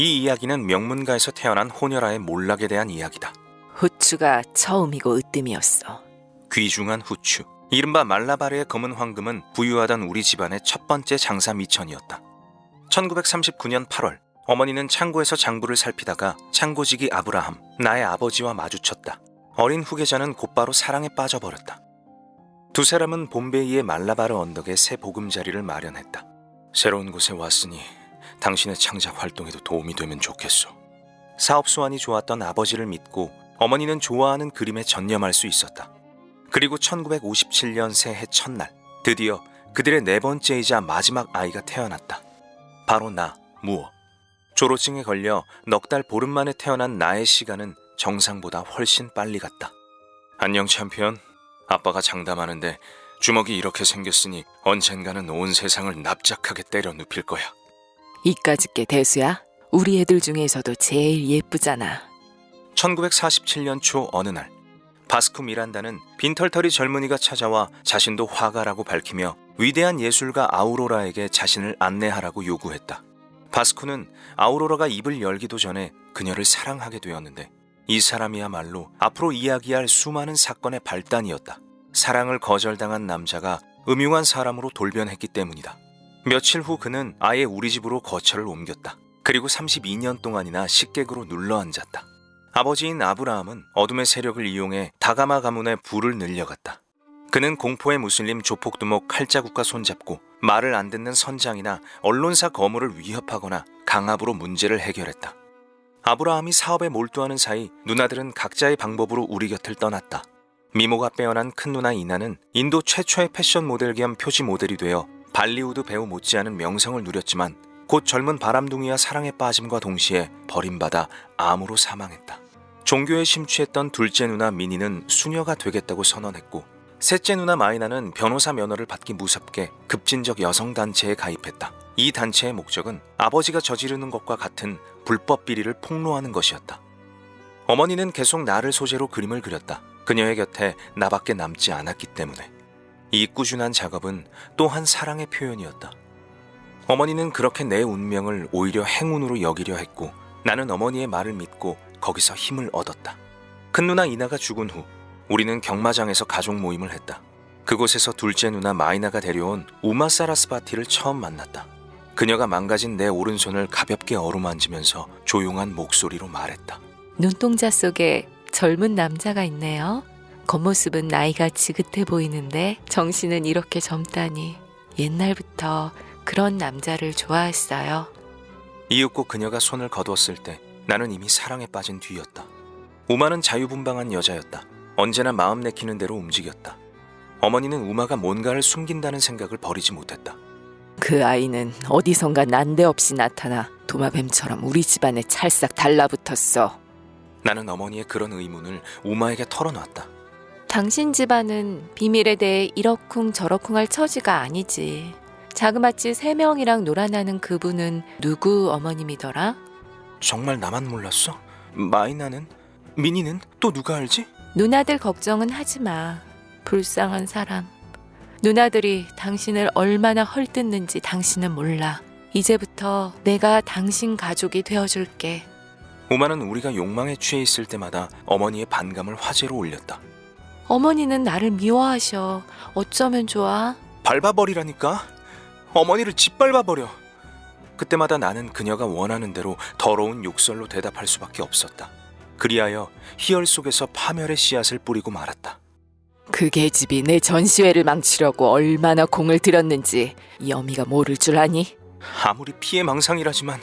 이 이야기는 명문가에서 태어난 호녀라의 몰락에 대한 이야기다. 후추가 처음이고 으뜸이었어. 귀중한 후추. 이른바 말라바르의 검은 황금은 부유하던 우리 집안의 첫 번째 장사 미천이었다. 1939년 8월, 어머니는 창고에서 장부를 살피다가 창고직이 아브라함, 나의 아버지와 마주쳤다. 어린 후계자는 곧바로 사랑에 빠져버렸다. 두 사람은 봄베이의 말라바르 언덕에 새 보금자리를 마련했다. 새로운 곳에 왔으니 당신의 창작 활동에도 도움이 되면 좋겠소. 사업 수완이 좋았던 아버지를 믿고 어머니는 좋아하는 그림에 전념할 수 있었다. 그리고 1957년 새해 첫날 드디어 그들의 네 번째이자 마지막 아이가 태어났다. 바로 나, 무어. 조로증에 걸려 넉 달 보름 만에 태어난 나의 시간은 정상보다 훨씬 빨리 갔다. 안녕 챔피언. 아빠가 장담하는데 주먹이 이렇게 생겼으니 언젠가는 온 세상을 납작하게 때려 눕힐 거야. 이까짓 게 대수야? 우리 애들 중에서도 제일 예쁘잖아. 1947년 초 어느 날 바스쿠 미란다는 빈털터리 젊은이가 찾아와 자신도 화가라고 밝히며 위대한 예술가 아우로라에게 자신을 안내하라고 요구했다. 바스쿠는 아우로라가 입을 열기도 전에 그녀를 사랑하게 되었는데 이 사람이야말로 앞으로 이야기할 수많은 사건의 발단이었다. 사랑을 거절당한 남자가 음흉한 사람으로 돌변했기 때문이다. 며칠 후 그는 아예 우리 집으로 거처를 옮겼다. 그리고 32년 동안이나 식객으로 눌러 앉았다. 아버지인 아브라함은 어둠의 세력을 이용해 다가마 가문의 부를 늘려갔다. 그는 공포의 무슬림 조폭두목 칼자국과 손잡고 말을 안 듣는 선장이나 언론사 거물을 위협하거나 강압으로 문제를 해결했다. 아브라함이 사업에 몰두하는 사이 누나들은 각자의 방법으로 우리 곁을 떠났다. 미모가 빼어난 큰 누나 이나는 인도 최초의 패션 모델 겸 표지 모델이 되어 발리우드 배우 못지않은 명성을 누렸지만 곧 젊은 바람둥이와 사랑에 빠짐과 동시에 버림받아 암으로 사망했다. 종교에 심취했던 둘째 누나 미니는 수녀가 되겠다고 선언했고 셋째 누나 마이나는 변호사 면허를 받기 무섭게 급진적 여성 단체에 가입했다. 이 단체의 목적은 아버지가 저지르는 것과 같은 불법 비리를 폭로하는 것이었다. 어머니는 계속 나를 소재로 그림을 그렸다. 그녀의 곁에 나밖에 남지 않았기 때문에. 이 꾸준한 작업은 또한 사랑의 표현이었다. 어머니는 그렇게 내 운명을 오히려 행운으로 여기려 했고 나는 어머니의 말을 믿고 거기서 힘을 얻었다. 큰 누나 이나가 죽은 후 우리는 경마장에서 가족 모임을 했다. 그곳에서 둘째 누나 마이나가 데려온 우마 사라스바티를 처음 만났다. 그녀가 망가진 내 오른손을 가볍게 어루만지면서 조용한 목소리로 말했다. 눈동자 속에 젊은 남자가 있네요. 겉모습은 나이가 지긋해 보이는데 정신은 이렇게 젊다니. 옛날부터 그런 남자를 좋아했어요. 이윽고 그녀가 손을 거두었을 때 나는 이미 사랑에 빠진 뒤였다. 우마는 자유분방한 여자였다. 언제나 마음 내키는 대로 움직였다. 어머니는 우마가 뭔가를 숨긴다는 생각을 버리지 못했다. 그 아이는 어디선가 난데없이 나타나 도마뱀처럼 우리 집안에 찰싹 달라붙었어. 나는 어머니의 그런 의문을 우마에게 털어놨다. 당신 집안은 비밀에 대해 이러쿵 저러쿵할 처지가 아니지. 자그마치 세 명이랑 놀아나는 그분은 누구 어머님이더라? 정말 나만 몰랐어? 마이나는? 미니는? 또 누가 알지? 누나들 걱정은 하지 마. 불쌍한 사람. 누나들이 당신을 얼마나 헐뜯는지 당신은 몰라. 이제부터 내가 당신 가족이 되어줄게. 우마는 우리가 욕망에 취해 있을 때마다 어머니의 반감을 화제로 올렸다. 어머니는 나를 미워하셔. 어쩌면 좋아? 밟아버리라니까? 어머니를 짓밟아버려. 그때마다 나는 그녀가 원하는 대로 더러운 욕설로 대답할 수밖에 없었다. 그리하여 희열 속에서 파멸의 씨앗을 뿌리고 말았다. 그 계집이 내 전시회를 망치려고 얼마나 공을 들였는지 여미가 모를 줄 아니? 아무리 피해 망상이라지만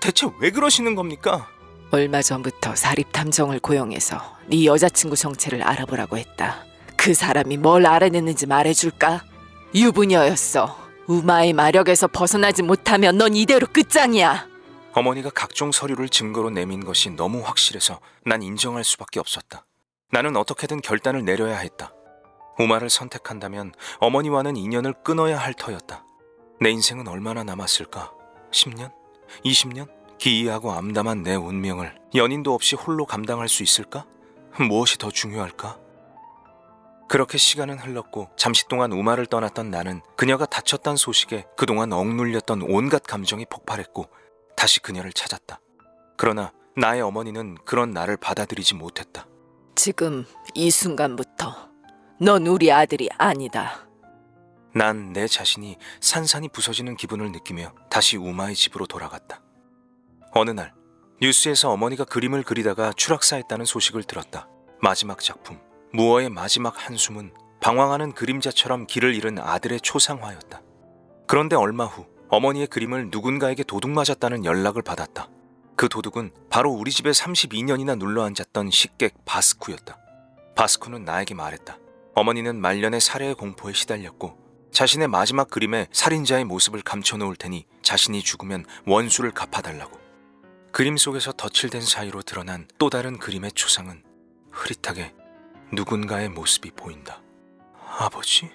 대체 왜 그러시는 겁니까? 얼마 전부터 사립 탐정을 고용해서 네 여자친구 정체를 알아보라고 했다. 그 사람이 뭘 알아냈는지 말해줄까? 유부녀였어. 우마의 마력에서 벗어나지 못하면 넌 이대로 끝장이야. 어머니가 각종 서류를 증거로 내민 것이 너무 확실해서 난 인정할 수밖에 없었다. 나는 어떻게든 결단을 내려야 했다. 우마를 선택한다면 어머니와는 인연을 끊어야 할 터였다. 내 인생은 얼마나 남았을까? 10년? 20년? 기이하고 암담한 내 운명을 연인도 없이 홀로 감당할 수 있을까? 무엇이 더 중요할까? 그렇게 시간은 흘렀고 잠시 동안 우마를 떠났던 나는 그녀가 다쳤단 소식에 그동안 억눌렸던 온갖 감정이 폭발했고 다시 그녀를 찾았다. 그러나 나의 어머니는 그런 나를 받아들이지 못했다. 지금 이 순간부터 넌 우리 아들이 아니다. 난 내 자신이 산산이 부서지는 기분을 느끼며 다시 우마의 집으로 돌아갔다. 어느 날 뉴스에서 어머니가 그림을 그리다가 추락사했다는 소식을 들었다. 마지막 작품 무어의 마지막 한숨은 방황하는 그림자처럼 길을 잃은 아들의 초상화였다. 그런데 얼마 후 어머니의 그림을 누군가에게 도둑 맞았다는 연락을 받았다. 그 도둑은 바로 우리 집에 32년이나 눌러 앉았던 식객 바스쿠였다. 바스쿠는 나에게 말했다. 어머니는 말년의 살해의 공포에 시달렸고 자신의 마지막 그림에 살인자의 모습을 감춰놓을 테니 자신이 죽으면 원수를 갚아달라고. 그림 속에서 덧칠된 사이로 드러난 또 다른 그림의 초상은 흐릿하게 누군가의 모습이 보인다. 아버지?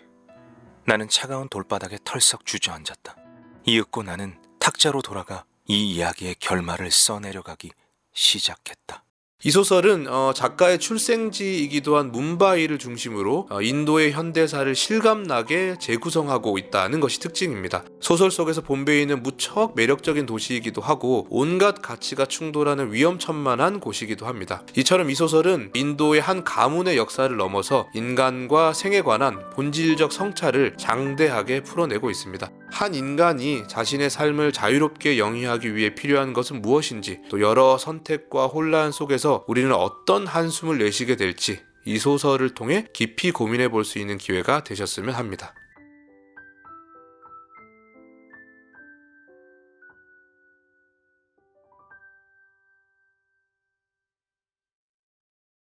나는 차가운 돌바닥에 털썩 주저앉았다. 이윽고 나는 탁자로 돌아가 이 이야기의 결말을 써내려가기 시작했다. 이 소설은 어, 작가의 출생지이기도 한 뭄바이를 중심으로 어, 인도의 현대사를 실감나게 재구성하고 있다는 것이 특징입니다. 소설 속에서 본베이는 무척 매력적인 도시이기도 하고 온갖 가치가 충돌하는 위험천만한 곳이기도 합니다. 이처럼 이 소설은 인도의 한 가문의 역사를 넘어서 인간과 생에 관한 본질적 성찰을 장대하게 풀어내고 있습니다. 한 인간이 자신의 삶을 자유롭게 영위하기 위해 필요한 것은 무엇인지 또 여러 선택과 혼란 속에서 우리는 어떤 한숨을 내쉬게 될지 이 소설을 통해 깊이 고민해 볼 수 있는 기회가 되셨으면 합니다.